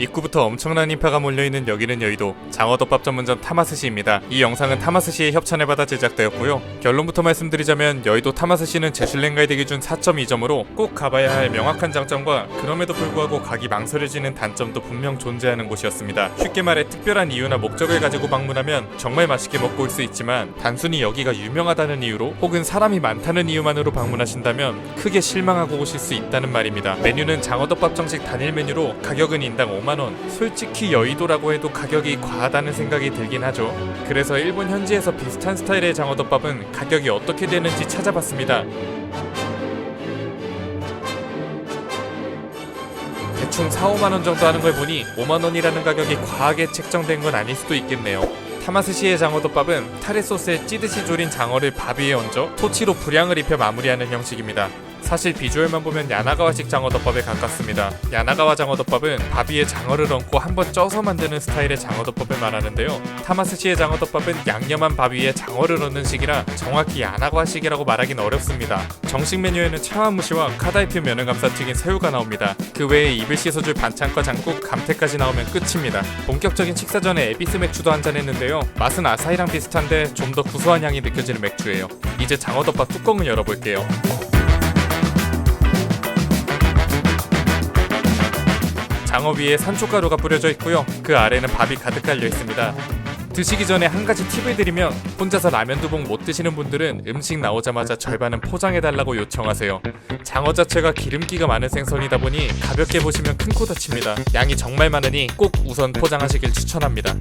입구부터 엄청난 인파가 몰려있는 여기는 여의도 장어덮밥 전문점 타마스시입니다. 이 영상은 타마스시의 협찬을 받아 제작되었고요. 결론부터 말씀드리자면 여의도 타마스시는 제슐랭 가이드 기준 4.2점으로 꼭 가봐야 할 명확한 장점과 그럼에도 불구하고 가기 망설여지는 단점도 분명 존재하는 곳이었습니다. 쉽게 말해 특별한 이유나 목적을 가지고 방문하면 정말 맛있게 먹고 올 수 있지만 단순히 여기가 유명하다는 이유로 혹은 사람이 많다는 이유만으로 방문하신다면 크게 실망하고 오실 수 있다는 말입니다. 메뉴는 장어덮밥 정식 단일 메뉴로 가격은 인당 5만 원. 솔직히 여의도라고 해도 가격이 과하다는 생각이 들긴 하죠. 그래서 일본 현지에서 비슷한 스타일의 장어덮밥은 가격이 어떻게 되는지 찾아봤습니다. 대충 4, 5만 원 정도 하는 걸 보니 5만 원이라는 가격이 과하게 책정된 건 아닐 수도 있겠네요. 타마스시의 장어덮밥은 타레 소스에 찌듯이 졸인 장어를 밥 위에 얹어 토치로 불향을 입혀 마무리하는 형식입니다. 사실 비주얼만 보면 야나가와식 장어덮밥에 가깝습니다. 야나가와 장어덮밥은 밥 위에 장어를 얹고 한 번 쪄서 만드는 스타일의 장어덮밥을 말하는데요. 타마스시의 장어덮밥은 양념한 밥 위에 장어를 얹는 식이라 정확히 야나가와식이라고 말하긴 어렵습니다. 정식 메뉴에는 차와무시와 카다이표 면을 감싸 튀긴 새우가 나옵니다. 그 외에 입을 씻어줄 반찬과 장국, 감태까지 나오면 끝입니다. 본격적인 식사 전에 에비스 맥주도 한 잔 했는데요. 맛은 아사히랑 비슷한데 좀 더 구수한 향이 느껴지는 맥주예요. 이제 장어덮밥 뚜껑을 열어볼게요. 장어 위에 산초가루가 뿌려져 있고요. 그 아래는 밥이 가득 깔려 있습니다. 드시기 전에 한 가지 팁을 드리면 혼자서 라면 두 봉 못 드시는 분들은 음식 나오자마자 절반은 포장해 달라고 요청하세요. 장어 자체가 기름기가 많은 생선이다 보니 가볍게 보시면 큰 코 다칩니다. 양이 정말 많으니 꼭 우선 포장하시길 추천합니다.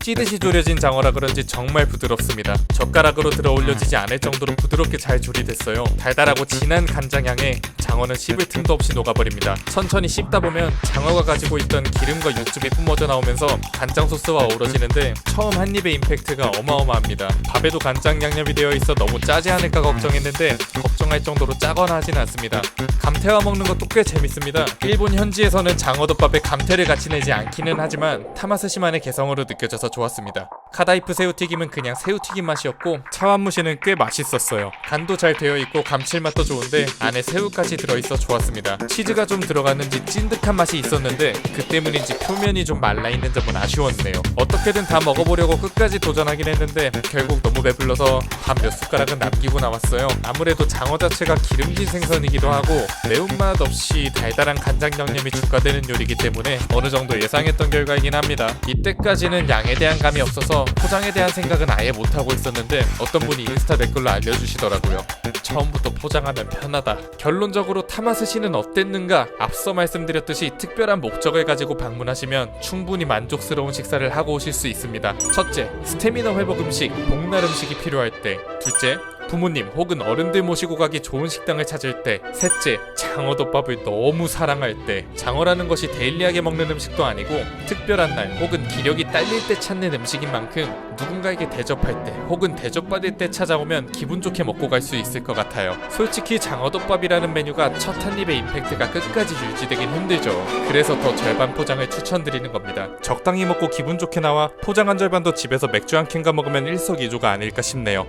찌듯이 졸여진 장어라 그런지 정말 부드럽습니다. 젓가락으로 들어 올려지지 않을 정도로 부드럽게 잘 조리됐어요. 달달하고 진한 간장향에 장어는 씹을 틈도 없이 녹아버립니다. 천천히 씹다 보면 장어가 가지고 있던 기름과 육즙이 뿜어져 나오면서 간장 소스와 어우러지는데 처음 한 입의 임팩트가 어마어마합니다. 밥에도 간장 양념이 되어 있어 너무 짜지 않을까 걱정했는데 걱정할 정도로 짜거나 하진 않습니다. 감태와 먹는 것도 꽤 재밌습니다. 일본 현지에서는 장어덮밥에 감태를 같이 내지 않기는 하지만 타마스시만의 개성으로 느껴져서 좋았습니다. 카다이프 새우튀김은 그냥 새우튀김 맛이었고 차완무시는 꽤 맛있었어요. 간도 잘 되어 있고 감칠맛도 좋은데 안에 새우까지 들어있어 좋았습니다. 치즈가 좀 들어갔는지 찐득한 맛이 있었는데 그 때문인지 표면이 좀 말라있는 점은 아쉬웠네요. 어떻게든 다 먹어보려고 끝까지 도전하긴 했는데 결국 너무 배불러서 밥 몇 숟가락은 남기고 나왔어요. 아무래도 장어 자체가 기름진 생선이기도 하고 매운맛 없이 달달한 간장 양념이 추가되는 요리이기 때문에 어느 정도 예상했던 결과이긴 합니다. 이때까지는 양에 대한 감이 없 어서 포장에 대한 생각은 아예 못하고 있었는데 어떤 분이 인스타 댓글로 알려주시더라고요. 처음부터 포장하면 편하다. 결론적으로 타마스 시는 어땠는가? 앞서 말씀드렸듯이 특별한 목적을 가지고 방문하시면 충분히 만족스러운 식사를 하고 오실 수 있습니다. 첫째, 스태미너 회복 음식, 복날 음식이 필요할 때. 둘째, 부모님 혹은 어른들 모시고 가기 좋은 식당을 찾을 때 셋째 장어덮밥을 너무 사랑할 때. 장어라는 것이 데일리하게 먹는 음식도 아니고 특별한 날 혹은 기력이 딸릴 때 찾는 음식인 만큼 누군가에게 대접할 때 혹은 대접받을 때 찾아오면 기분 좋게 먹고 갈 수 있을 것 같아요. 솔직히 장어덮밥이라는 메뉴가 첫 한 입의 임팩트가 끝까지 유지되긴 힘들죠. 그래서 더 절반 포장을 추천드리는 겁니다. 적당히 먹고 기분 좋게 나와 포장 한 절반도 집에서 맥주 한 캔과 먹으면 일석이조가 아닐까 싶네요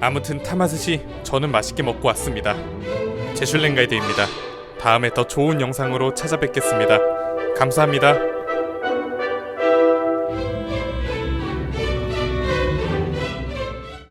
아무튼 타마스시 저는 맛있게 먹고 왔습니다. 제슐랭 가이드입니다. 다음에 더 좋은 영상으로 찾아뵙겠습니다. 감사합니다.